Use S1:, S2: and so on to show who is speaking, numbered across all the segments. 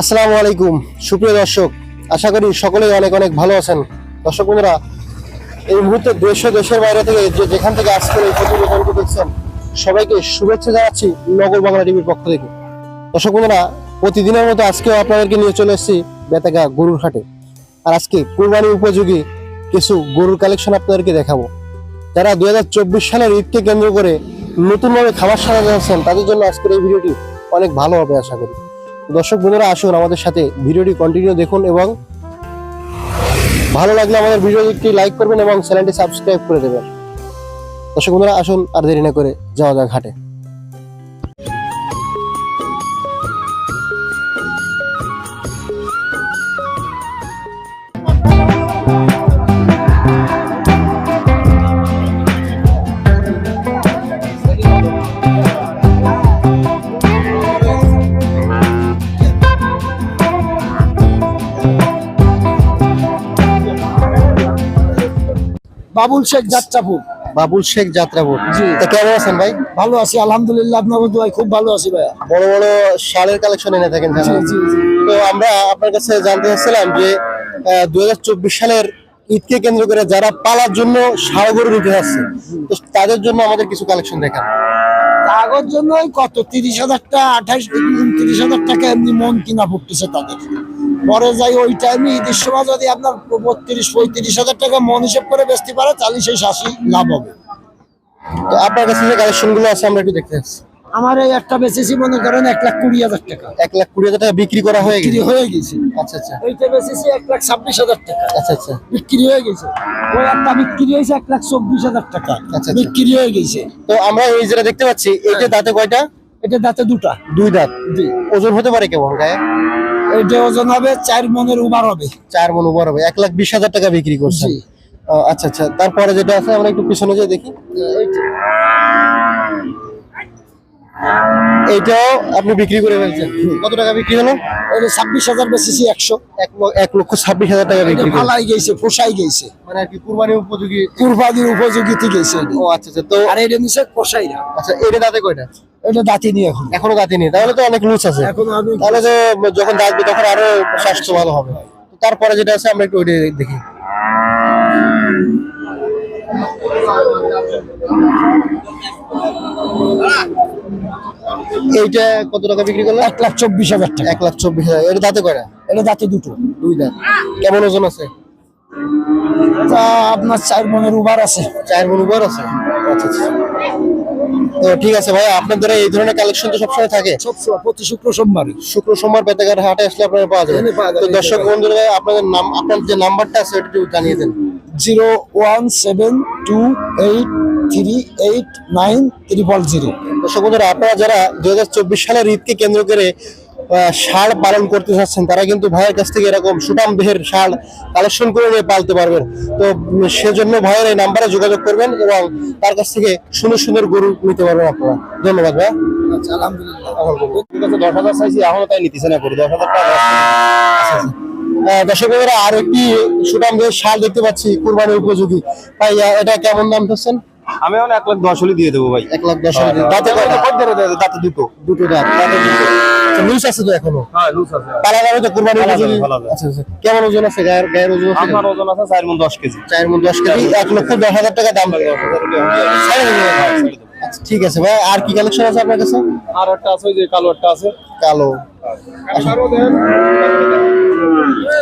S1: আসসালামু আলাইকুম। সুপ্রিয় দর্শক, আশা করি সকলেই অনেক অনেক ভালো আছেন। দর্শক বন্ধুরা, এই মুহূর্তে দেশ ও দেশের বাইরে থেকে যে যেখান থেকে আজকের এই প্রতিবেদনটি দেখছেন, সবাইকে শুভেচ্ছা জানাচ্ছি নগর বাংলা টিভির পক্ষ থেকে। দর্শক বন্ধুরা, প্রতিদিনের মতো আজকেও আপনাদেরকে নিয়ে চলে এসেছি বেতাগা গরুর হাটে। আর আজকে কুরবানি উপযোগী কিছু গরুর কালেকশন আপনাদেরকে দেখাবো। যারা দু হাজার চব্বিশ সালের ঈদকে কেন্দ্র করে নতুনভাবে খাবার সাজাতে যাচ্ছেন তাদের জন্য আজকের এই ভিডিওটি অনেক ভালো হবে, আশা করি। দর্শক বন্ধুরা, আসুন আমাদের সাথে ভিডিওটি কন্টিনিউ দেখুন এবং ভালো লাগলে আমাদের ভিডিওটি লাইক করবেন এবং চ্যানেলটি সাবস্ক্রাইব করে দেবেন। দর্শক বন্ধুরা, আসুন আর দেরি না করে যাওয়া যাক ঘাটে
S2: বাবুল শেখ যাত্রাপুর।
S1: বাবুল শেখ যাত্রাপুর।
S2: জি।
S1: তা কেমন আছেন ভাই?
S2: ভালো আছি আলহামদুলিল্লাহ। আপনার দোয়ায় খুব ভালো আছি ভাইয়া।
S1: বড় বড় শালের কালেকশন এনে থাকেন
S2: জি জি জি।
S1: তো আমরা আপনার কাছে জানতে চাচ্ছিলাম যে দুই হাজার চব্বিশ সালের ঈদকে কেন্দ্র করে যারা পালার জন্য ষাড় গরু নিতে যাচ্ছে তো তাদের জন্য আমাদের কিছু কালেকশন দেখান।
S2: কাগজ জন্য কত? তিরিশ হাজার টাকা আঠাশ উনত্রিশ হাজার টাকা এমনি মন কিনা পড়তেছে তাদের। পরে যাই ওই টাইমে ঈদের সময় যদি আপনার বত্রিশ পঁয়ত্রিশ হাজার টাকা মন হিসেব করে বেচতে পারে তাহলে সেই শাসি লাভ হবে।
S1: তো আপনার কাছে যে কালেকশনগুলো আছে আমরা একটু দেখতে চাচ্ছি
S2: আমার এই একটা বেচেছি মনে করেন এক লাখ কুড়ি হাজার টাকা।
S1: এক লাখ কুড়ি হাজার টাকা বিক্রি করা হয়ে গেছে।
S2: হয়ে গেছে।
S1: আচ্ছা আচ্ছা।
S2: এইটা বেচেছি এক লাখ ছাব্বিশ হাজার টাকা।
S1: আচ্ছা আচ্ছা।
S2: বিক্রি হয়ে গেছে। ওই একটা বিক্রি হয়েছে এক লাখ চব্বিশ হাজার টাকা।
S1: আচ্ছা।
S2: বিক্রি হয়ে গেছে।
S1: তো আমরা এই যেটা দেখতে পাচ্ছি এইটা দাঁতে কয়টা?
S2: এটা দাঁতে দুটা।
S1: দুই দাঁত। ওজন হতে পারে কেমন গায়ে?
S2: এটা ওজন হবে চার মনের উবার হবে।
S1: চার মন উবার হবে এক লাখ বিশ হাজার টাকা বিক্রি করছি। আচ্ছা আচ্ছা তারপরে যেটা আছে আমরা একটু পিছনে যেয়ে দেখি। এইটাও আপনি বিক্রি করে ফেলছেন। কত টাকা বিক্রি হলো?
S2: এটা ছাব্বিশ হাজার বেচেছি একশো।
S1: এক লক্ষ ছাব্বিশ হাজার টাকা বিক্রি করে।
S2: ফালাই গেছে পোষাই গেছে।
S1: মানে আর কি কুরবানি উপযোগী?
S2: কুরবানির উপযোগীতে গেছে।
S1: ও আচ্ছা আচ্ছা তো
S2: আর এটা নিচে কষাইরা
S1: আচ্ছা এটা দাঁতে কয়টা?
S2: এটা দাঁতি নিয়ে এখন।
S1: এখনও দাঁতে নেই তাহলে তো অনেক লুচ আছে।
S2: এখন
S1: তাহলে তো যখন দাঁতবে তখন আরও স্বাস্থ্য ভালো হবে তারপরে যেটা আছে আমরা একটু ওইটা দেখি। এইটা কত টাকা বিক্রি করল?
S2: এক লাখ চব্বিশ হাজার টাকা।
S1: এক লাখ চব্বিশ হাজার। এটা দাঁতে কয়টা?
S2: এটা দাঁতে দুটো।
S1: দুই দাঁত। কেমন ওজন আছে?
S2: তা আপনার চার মনের উবার আছে।
S1: চার মন উপর আছে? আচ্ছা আচ্ছা। তো ঠিক আছে ভাই আপনাদের এই ধরনের কালেকশন তো সবসময় থাকে?
S2: প্রতি শুক্র সোমবারে।
S1: শুক্র সোমবার বেতাঘাট হাটে আসলে আপনারা পাওয়া যাবে। তো দর্শক বন্ধুরা আপনাদের নাম আপনার যে নাম্বারটা আছে ওটা জানিয়ে দেন।
S2: Zero one seven two eight three eight nine triple zero.
S1: দর্শক বন্ধুরা আপনারা যারা দুই সালের ঈদকে কেন্দ্র করে ষাঁড় পালন করতে চাচ্ছেন তারা কিন্তু ভাইয়ের কাছ থেকে এরকম সুটাম দেহের ষাঁড় কালেকশন করে নিয়ে পালতে পারবেন। তো সেজন্য ভাইয়ের এই নাম্বারে যোগাযোগ করবেন এবং তার কাছ থেকে সুন্দর সুন্দর গরু নিতে পারবেন আপনারা। ধন্যবাদ ভাই।
S2: আচ্ছা আলহামদুলিল্লাহ।
S1: দশ হাজার চাইছি এখনও তাই নিতেছে না করে দশ হাজার টাকা দর্শক বন্ধুরা আর একটি সুটাম দেহের ষাঁড় দেখতে পাচ্ছি কুরবানির উপযোগী। ভাই এটা কেমন দাম ধরছেন?
S3: আমি এখন এক লাখ দশ হলে দিয়ে দেবো ভাই।
S1: এক লাখ দশ হাজার দাঁতে?
S3: দাঁতে দুটো।
S1: দুটো দাঁত দাঁতে দুটো। আচ্ছা, লুজ আছে তো এখনও?
S3: হ্যাঁ লুজ আছে।
S1: পালা যাবে তো কুরবানি উপযোগী। আচ্ছা আচ্ছা কেমন ওজন আছে? গায়ের গায়ের ওজন আছে?
S3: ওজন কেজি।
S1: কেজি লক্ষ হাজার টাকা দাম ছেড়ে আচ্ছা ঠিক আছে ভাই আর কি কালেকশন আছে আপনার কাছে?
S3: আর একটা আছে ওই যে কালো একটা আছে।
S1: কালো।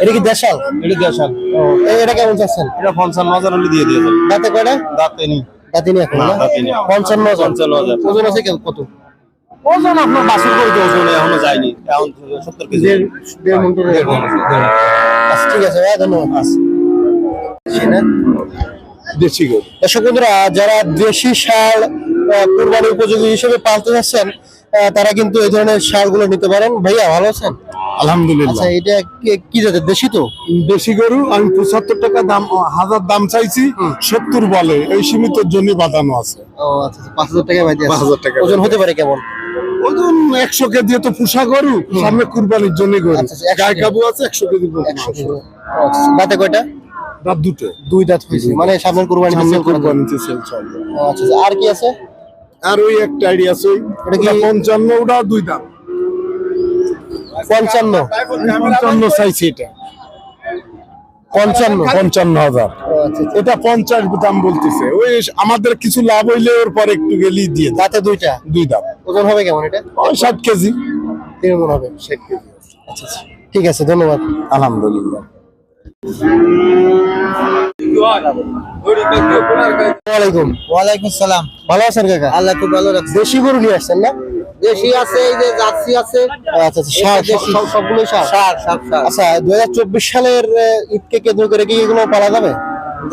S1: এটা কি দেশাল?
S3: এটা দেশাল?
S1: ও, এটা কেমন চাচ্ছেন?
S3: এটা পঞ্চান্ন হাজার হলে দিয়ে দিয়ে
S1: দাঁতে কয়টা?
S3: দাঁতে নি
S1: দাঁতে নিয়ে এখন
S3: না,
S1: না?
S3: দাঁতে নেই।
S1: পঞ্চান্ন হাজার।
S3: পঞ্চান্ন হাজার।
S1: ওজন আছে কত?
S3: ওজন আপনার বাসুর করে তো ওজন এখনও যায়নি। এখন সত্তর কেজি।
S1: দেড় দেড় মন করে।
S3: দেড় মণ আছে, দেড় মণ।
S1: আচ্ছা ঠিক আছে ভাই ধন্যবাদ।
S3: দেশি গরু।
S1: দর্শক বন্ধুরা যারা দেশি সার কোরবানি উপযোগী হিসেবে পালতে যাচ্ছেন তারা কিন্তু এই ধরনের সারগুলো নিতে পারেন। ভাইয়া ভালো আছেন?
S4: আলহামদুলিল্লাহ।
S1: আচ্ছা এটা কি- জাতের? দেশি তো?
S4: দেশি গরু আমি পঁচাত্তর টাকা দাম হাজার দাম চাইছি সত্তর বলে এই সীমিতর জন্য বাঁধানো আছে।
S1: ও আচ্ছা আচ্ছা, পাঁচ হাজার টাকা দিয়ে
S4: 5,000 টাকা
S1: ওজন হতে পারে কেমন?
S4: ওজন একশো কেজি তো পুষা গরু সামনে কুরবানির জন্য গরু। গায়ে কাবু আছে একশো কেজি
S1: দাঁতে কয়টা?
S4: দুটো।
S1: দুই দাঁত হয়েছে। মানে সামনের কোরবানি
S4: সামনে কুরবানিতে সেল চলবে।
S1: আচ্ছা, আর কি আছে?
S4: আর ওই একটা আইডিয়া আছে
S1: ওটা কি-
S4: পঞ্চান্ন ওটা দুই দাম।
S1: পঞ্চান্ন?
S4: পঞ্চান্ন চাইছি এটা।
S1: পঞ্চান্ন
S4: পঞ্চান্ন হাজার।
S1: আচ্ছা আচ্ছা।
S4: এটা পঞ্চাশ দাম বলতেছে। ওই আমাদের কিছু লাভ হইলে ওর পরে একটু গেলেই দিয়ে।
S1: দাঁতে দুইটা?
S4: দুই দাম।
S1: ওজন হবে কেমন এটা?
S4: ওই ষাট কেজি।
S1: মন হবে।
S4: ষাট কেজি।
S1: আচ্ছা আচ্ছা। ঠিক আছে ধন্যবাদ।
S4: আলহামদুলিল্লাহ।
S1: ওয়ালাইকুম
S5: ওয়ালাইকুম সালাম।
S1: ভালো আছেন কাকা?
S5: আল্লাহ খুব ভালো রাখছে।
S1: দেশি গরু নিয়ে আসছেন না?
S5: দেশি আছে এই যে জার্সি আছে।
S1: আচ্ছা আচ্ছা সার
S5: দেশি।
S1: সার?
S5: সার সার সার।
S1: আচ্ছা দুই হাজার চব্বিশ সালের ঈদকে কেন্দ্র করে কি এগুলো পালা যাবে?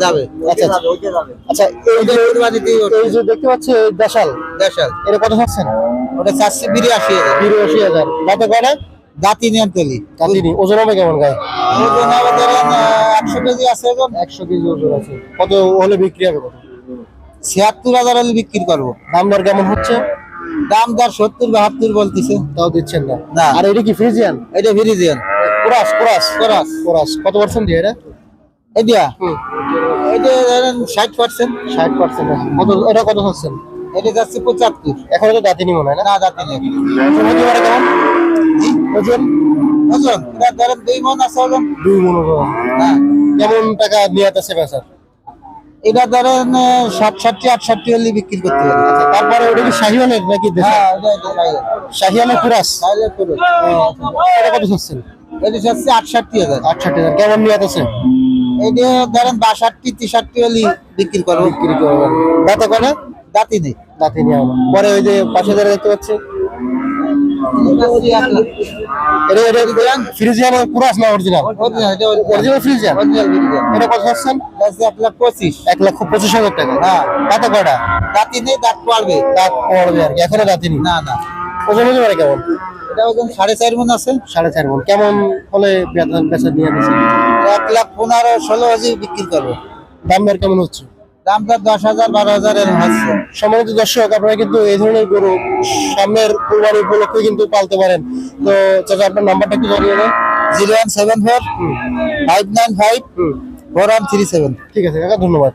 S5: যাবে
S1: আচ্ছা, আচ্ছা। আচ্ছা এই যে এই যে দেখতে পাচ্ছি এই দেশাল।
S5: দেশাল।
S1: এটা কত থাকছেন
S5: ওটা হাজার।
S1: দাঁতে
S5: দাঁতি নিয়ে তলি।
S1: কাতিনি ওজন হবে কেমন গায়ে?
S5: ওজন হবে ধরেন কেজি আছে ওজন
S1: একশো কেজি ওজন আছে। কত হলে বিক্রি হবে কত?
S5: ছিয়াত্তর হাজার হলে বিক্রি করব।
S1: দাম দর কেমন হচ্ছে?
S5: দাম দর সত্তর বাহাত্তর বলতেছে।
S1: তাও দিচ্ছেন না।
S5: না।
S1: আর এটা কি ফ্রিজিয়ান?
S5: এটা ভিরিজিয়ান
S1: কোরাস কোরাস।
S5: কোরাস।
S1: কোরাস। কত পার্সেন্ট দিয়ে এটা?
S5: এটা এটা ষাট পার্সেন্ট।
S1: ষাট পার্সেন্ট। কত এটা কত হচ্ছেন
S5: এটা যাচ্ছে পঁচাত্তর।
S1: এখন তো দাঁতিনি মনে হয় না?
S5: না দাঁতি নেই।
S1: ওজন হতে পারে কেমন? ওজন?
S5: ওজন? এটা ধরেন দুই মন আছে ওজন
S1: দুই মন ওজন।
S5: হ্যাঁ
S1: কেমন টাকা নিয়ে আছে বেচার
S5: এটা ধরেন ষাট ষাটটি আটষট্টি হলে বিক্রি করতে পারে।
S1: আচ্ছা তারপরে ওটা কি শাহিওয়ালের নাকি
S5: হ্যাঁ।
S1: শাহিওয়ালের কুরাস? এটা কত
S5: এটা যাচ্ছে আটষট্টি হাজার।
S1: আটষট্টি হাজার। কেমন আছে?
S5: এটা ধরেন বাষট্টি তেষট্টি হলে বিক্রি করব।
S1: বিক্রি করবেন দাঁতে
S5: দাঁতি নেই।
S1: দাঁতে নিয়ে পরে ওই যে পাশে দেখতে পাচ্ছি।
S5: এটা ওই এক লাখ।
S1: এটা এটা ফ্রিজিয়ান অরিজিনাল
S5: Original, এটা original।
S1: অরিজিনাল ফ্রিজিয়ান এটা কত হচ্ছেন
S5: এক লাখ পঁচিশ।
S1: এক লক্ষ পঁচিশ হাজার টাকা।
S5: হ্যাঁ
S1: দাঁতে
S5: দাঁতি নেই দাঁত পারবে
S1: দাঁত পড়বে আর কি। এখনও দাঁতিনি
S5: না না।
S1: ওজন হতে পারে কেমন?
S5: এটা ওজন সাড়ে চার মন আছে।
S1: সাড়ে চার মন। কেমন হলে বেচা বেচা নিয়ে দিচ্ছে
S5: এক লাখ পনেরো ষোলো হাজার বিক্রি করব।
S1: দাম দর কেমন হচ্ছে?
S5: দামটা দশ হাজার বারো হাজার এরকম হচ্ছে।
S1: সম্মানিত দর্শক আপনারা কিন্তু এই ধরনের গরু সামনের কুরবানি উপলক্ষে কিন্তু পালতে পারেন। তো চাচা আপনার নাম্বারটা একটু জানিয়ে দেন।
S5: Zero one seven four five nine five four one three seven.
S1: ঠিক আছে কাকা ধন্যবাদ।